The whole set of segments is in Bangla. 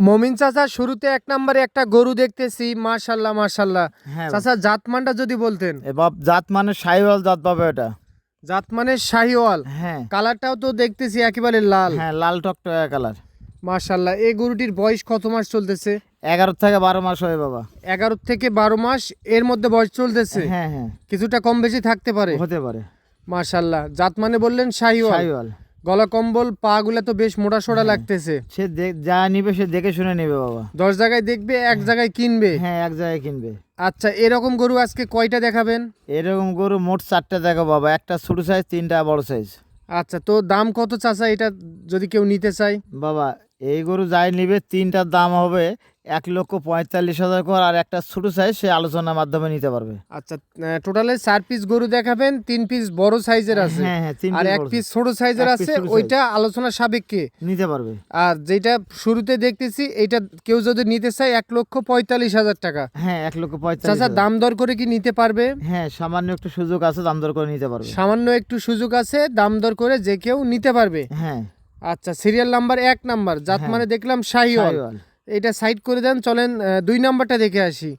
মমিন চাচা শুরুতে এক নম্বরে একটা গরু দেখতেছি মাশাল্লাহ মাশাল্লাহ। হ্যাঁ চাচা জাতমানটা যদি বলতেন। বাপ জাত মানে সাইওয়াল জাত পাবে এটা। জাত মানে শাহিওয়াল। হ্যাঁ। কালারটাও তো দেখতেছি একেবারে লাল। হ্যাঁ লাল টকটকা কালার। মাশাল্লাহ এই গরুটির বয়স কত মাস চলতেছে? এগারো থেকে বারো মাস হয় বাবা। এগারো থেকে বারো মাস এর মধ্যে বয়স চলতেছে? হ্যাঁ হ্যাঁ। কিছুটা কম বেশি থাকতে পারে? হতে পারে। মাশাল্লাহ জাত মানে বললেন শাহিওয়াল। সাইওয়াল গলা কম্বল পা গুলা তো বেশ মোটা সোটা হ্যাঁ। লাগতেছে। সে যা নিবে সে দেখে শুনে নেবে বাবা। দশ জায়গায় দেখবে এক জায়গায় কিনবে। হ্যাঁ এক জায়গায় কিনবে। আচ্ছা এরকম গরু আজকে কয়টা দেখাবেন? এরকম গরু মোট চারটে দেখো বাবা। একটা ছোট সাইজ তিনটা বড় সাইজ আচ্ছা তো দাম কত চাচা? এটা যদি কেউ নিতে চায়। বাবা এই গরু যাই নিবে তিনটার দাম হবে এক লক্ষ পঁয়তাল্লিশ হাজার করে আর একটা ছোট সাইজ সে আলোচনার মাধ্যমে নিতে পারবে। আচ্ছা টোটালে চার পিস গরু দেখাবেন তিন পিস বড় সাইজের আছে। হ্যাঁ হ্যাঁ তিন আর এক পিস। ছোট সাইজের আছে ওইটা আলোচনা সাপেক্ষে। নিতে পারবে। আর যেটা শুরুতে দেখতেছি এটা কেউ যদি নিতে চায় এক লক্ষ পঁয়তাল্লিশ হাজার টাকা। হ্যাঁ এক লক্ষ পঁয়তাল্লিশ হাজার। দাম দর করে কি নিতে পারবে? হ্যাঁ সামান্য একটু সুযোগ আছে দাম দর করে নিতে পারবে। সামান্য একটু সুযোগ আছে দাম দর করে যে কেউ নিতে পারবে। হ্যাঁ। আচ্ছা সিরিয়াল নাম্বার এক নাম্বার জাত হ্যাঁ। মানে দেখলাম শাহিওয়াল। এটা সাইড করে দেন চলেন দুই নাম্বারটা দেখে আসি।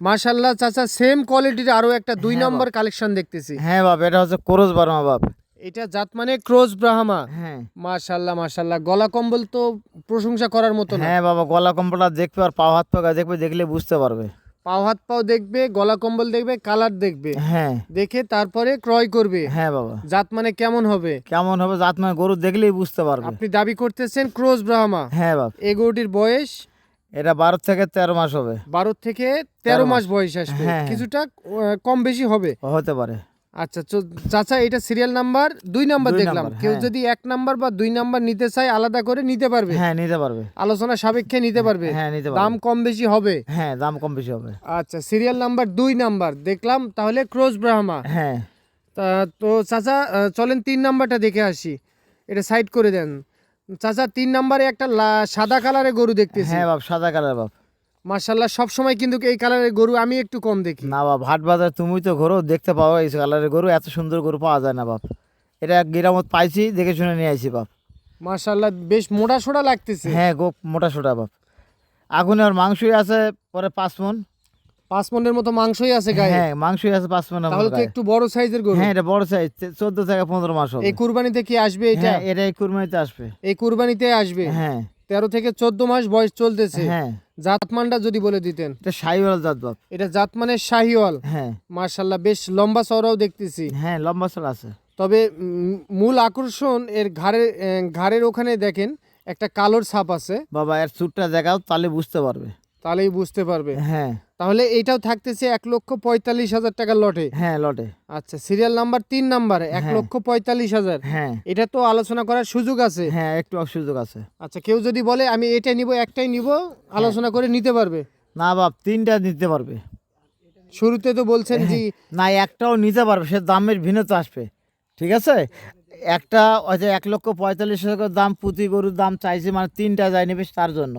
মাশাল্লাহ চাচা সেম কোয়ালিটির আরও একটা দুই হ্যাঁ, নাম্বার কালেকশন দেখতেছি। হ্যাঁ বাপ এটা হচ্ছে ক্রোজ বার্মা বাপ। এটা জাত মানে ক্রোজ ব্রাহ্মা হ্যাঁ। মাশাল্লাহ মাশাল্লাহ গলা কম্বল তো প্রশংসা করার মতো না। হ্যাঁ বাবা গলা কম্বলটা দেখবে আর পাও হাত পাকা দেখবে দেখলে বুঝতে পারবে। পাও হাত পাও দেখবে গলা কম্বল দেখবে কালার দেখবে। হ্যাঁ। দেখে তারপরে ক্রয় করবে। হ্যাঁ বাবা। জাত মানে কেমন হবে? কেমন হবে জাত মানে গরু দেখলেই বুঝতে পারবে। আপনি দাবি করতেছেন ক্রোজ ব্রাহ্মা হ্যাঁ বাবা এই গরুটির বয়স এটা বারো থেকে তেরো মাস হবে। বারো থেকে তেরো মাস। বয়স আসবে। হ্যাঁ, হ্যাঁ। কিছুটা কম বেশি হবে। হতে পারে। আচ্ছা চাচা এটা সিরিয়াল নাম্বার দুই নাম্বার দেখলাম। কেউ হ্যাঁ। যদি এক নাম্বার বা দুই নাম্বার নিতে চায় আলাদা করে নিতে পারবে। হ্যাঁ নিতে পারবে। আলোচনা সাপেক্ষে নিতে পারবে। হ্যাঁ নিতে পারবে। দাম কম বেশি হবে। হ্যাঁ দাম কম বেশি হবে। আচ্ছা সিরিয়াল নাম্বার দুই নাম্বার দেখলাম তাহলে ক্রোজ ব্রাহ্মা হ্যাঁ। তা তো চাচা চলেন তিন নাম্বারটা দেখে আসি। এটা সাইড করে দেন। চাচা তিন নাম্বারে একটা সাদা কালারের গরু দেখতেছি। হ্যাঁ বাপ সাদা কালার বাপ। মার্শাল্লাহ সব সময় কিন্তু এই কালারের গরু আমি একটু কম দেখি। না বাপ হাট বাজার তুমি তো ঘোরো দেখতে পাও এই কালারের গরু এত সুন্দর গরু পাওয়া যায় না বাপ। এটা গিরামত পাইছি দেখে শুনে নিয়ে আইছি বাপ। মার্শাল্লাহ বেশ মোটা সোটা লাগতেছে। হ্যাঁ গো মোটা সোটা বাপ। আগুনে আর মাংসই আছে পরে পাঁচ মন পাঁচ মনের মতো মাংসই আছে গায়ে। হ্যাঁ মাংসই আছে পাঁচ মন তাহলে তো একটু বড় সাইজের গরু। হ্যাঁ এটা বড় সাইজ চোদ্দ থেকে পনেরো মাস হবে। এই কুরবানিতে কি আসবে এটা? হ্যাঁ এটা এই কুরবানিতে আসবে। এই কুরবানিতে আসবে? হ্যাঁ। তেরো থেকে চোদ্দ মাস বয়স চলতেছে। হ্যাঁ। জাতমানটা যদি বলে দিতেন। এটা সাইওয়াল জাত বাপ এটা জাত মানে শাহিওয়াল। হ্যাঁ। মার্শাল্লাহ বেশ লম্বা চওড়াও দেখতেছি। হ্যাঁ লম্বা চল আছে। তবে মূল আকর্ষণ এর ঘাড়ের ঘাড়ের ওখানে দেখেন একটা কালোর ছাপ আছে। বাবা এর চুটটা দেখাও তাহলে বুঝতে পারবে। তাহলেই বুঝতে পারবে। হ্যাঁ। তাহলে এটাও থাকতেছে এক লক্ষ পঁয়তাল্লিশ হাজার টাকার লটে। হ্যাঁ লটে। আচ্ছা সিরিয়াল নাম্বার তিন নাম্বারে এক হ্যাঁ। লক্ষ পঁয়তাল্লিশ হাজার। হ্যাঁ। এটা তো আলোচনা করার সুযোগ আছে। হ্যাঁ একটু অসুযোগ আছে। আচ্ছা কেউ যদি বলে আমি এটা নিব একটাই নিব আলোচনা করে নিতে পারবে। না বাপ তিনটা নিতে পারবে। শুরুতে তো বলছেন যে না একটাও নিতে পারবে সে দামের ভিন্নতা আসবে। ঠিক আছে? একটা হয়তো এক লক্ষ পঁয়তাল্লিশ হাজার দাম প্রতি গরুর দাম চাইছে মানে তিনটা যায় নেবে তার জন্য।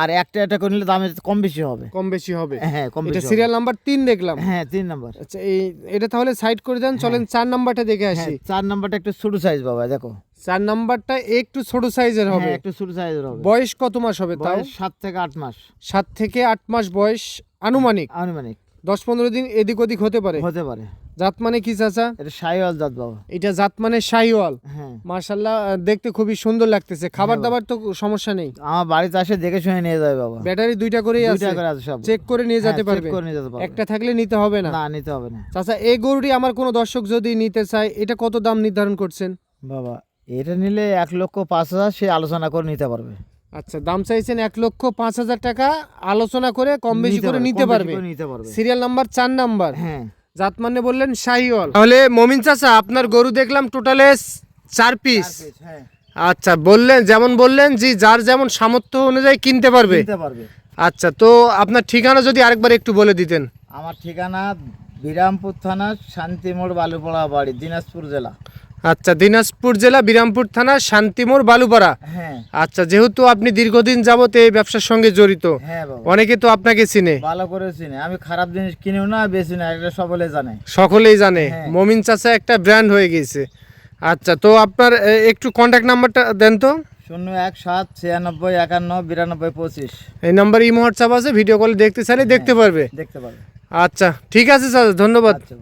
আর একটা একটা করে নিলে দাম কম বেশি হবে। কম বেশি হবে। হ্যাঁ কম এটা বেশি সিরিয়াল নাম্বার তিন দেখলাম। হ্যাঁ তিন নাম্বার আচ্ছা এই এটা তাহলে সাইড করে দেন চলেন চার নাম্বারটা দেখে হ্যাঁ আসি চার নাম্বারটা একটু ছোট সাইজ বাবা দেখো। চার নাম্বারটা একটু ছোট সাইজের হবে। হ্যাঁ একটু ছোট সাইজের হবে। বয়স কত মাস হবে তাও? সাত থেকে আট মাস। সাত থেকে আট মাস বয়স আনুমানিক। আনুমানিক। দশ পনেরো দিন এদিক ওদিক হতে পারে। হতে পারে। জাত মানে কি চাচা? এটা সাইওয়াল জাত বাবা। এটা জাত মানে শাহিওয়াল। হ্যাঁ। মার্শাল্লাহ দেখতে খুবই সুন্দর লাগতেছে। খাবার হ্যাঁ দাবার তো সমস্যা নেই। আমার বাড়িতে আসে দেখে শুনে নিয়ে যাবে বাবা। ব্যাটারি দুইটা করেই আছে। দুইটা করে আছে সব। চেক করে নিয়ে হ্যাঁ, যেতে পারবে। করে নিয়ে যেতে পারবে। একটা থাকলে নিতে হবে না। না নিতে হবে না। চাচা এই গরুটি আমার কোনো দর্শক যদি নিতে চায় এটা কত দাম নির্ধারণ করছেন? বাবা এটা নিলে এক লক্ষ পাঁচ হাজার সে আলোচনা করে নিতে পারবে। আচ্ছা দাম চাইছেন এক লক্ষ পাঁচ হাজার টাকা। আলোচনা করে কম বেশি করে নিতে পারবে। করে নিতে পারবে। সিরিয়াল নাম্বার চার নাম্বার। হ্যাঁ। জাত মানে বললেন শাহিওয়াল। তাহলে মমিন চাচা আপনার গরু দেখলাম টোটালে চার পিস হ্যাঁ। আচ্ছা বললেন যেমন বললেন যে যার যেমন সামর্থ্য অনুযায়ী কিনতে পারবে। পারবে। আচ্ছা তো আপনার ঠিকানা যদি আরেকবার একটু বলে দিতেন। আমার ঠিকানা বিরামপুর থানা শান্তিমোড় বালুপাড়া বাড়ি দিনাজপুর জেলা। আচ্ছা দিনাজপুর জেলা বিরামপুর থানা শান্তিমোড় বালুপাড়া। হ্যাঁ। আচ্ছা যেহেতু আপনি দীর্ঘদিন যাবত এই ব্যবসার সঙ্গে জড়িত হ্যাঁ বাবা। অনেকে তো আপনাকে চিনে। ভালো করে চিনি। আমি খারাপ জিনিস কিনেও না বেশি না এটা সকলে জানে। সকলেই জানে। হ্যাঁ। মমিন চাচা একটা ব্র্যান্ড হয়ে গেছে। আচ্ছা তো আপনার এ, একটু কন্ট্যাক্ট নাম্বারটা দেন তো। শূন্য এক সাত ছিয়ানব্বই একান্ন বিরানব্বই পঁচিশ। এই নাম্বার ইমো হোয়াটসঅ্যাপ আছে ভিডিও কলে দেখতে চাইলে দেখতে পারবে। দেখতে পাবে আচ্ছা ঠিক আছে স্যার ধন্যবাদ। আচ্ছা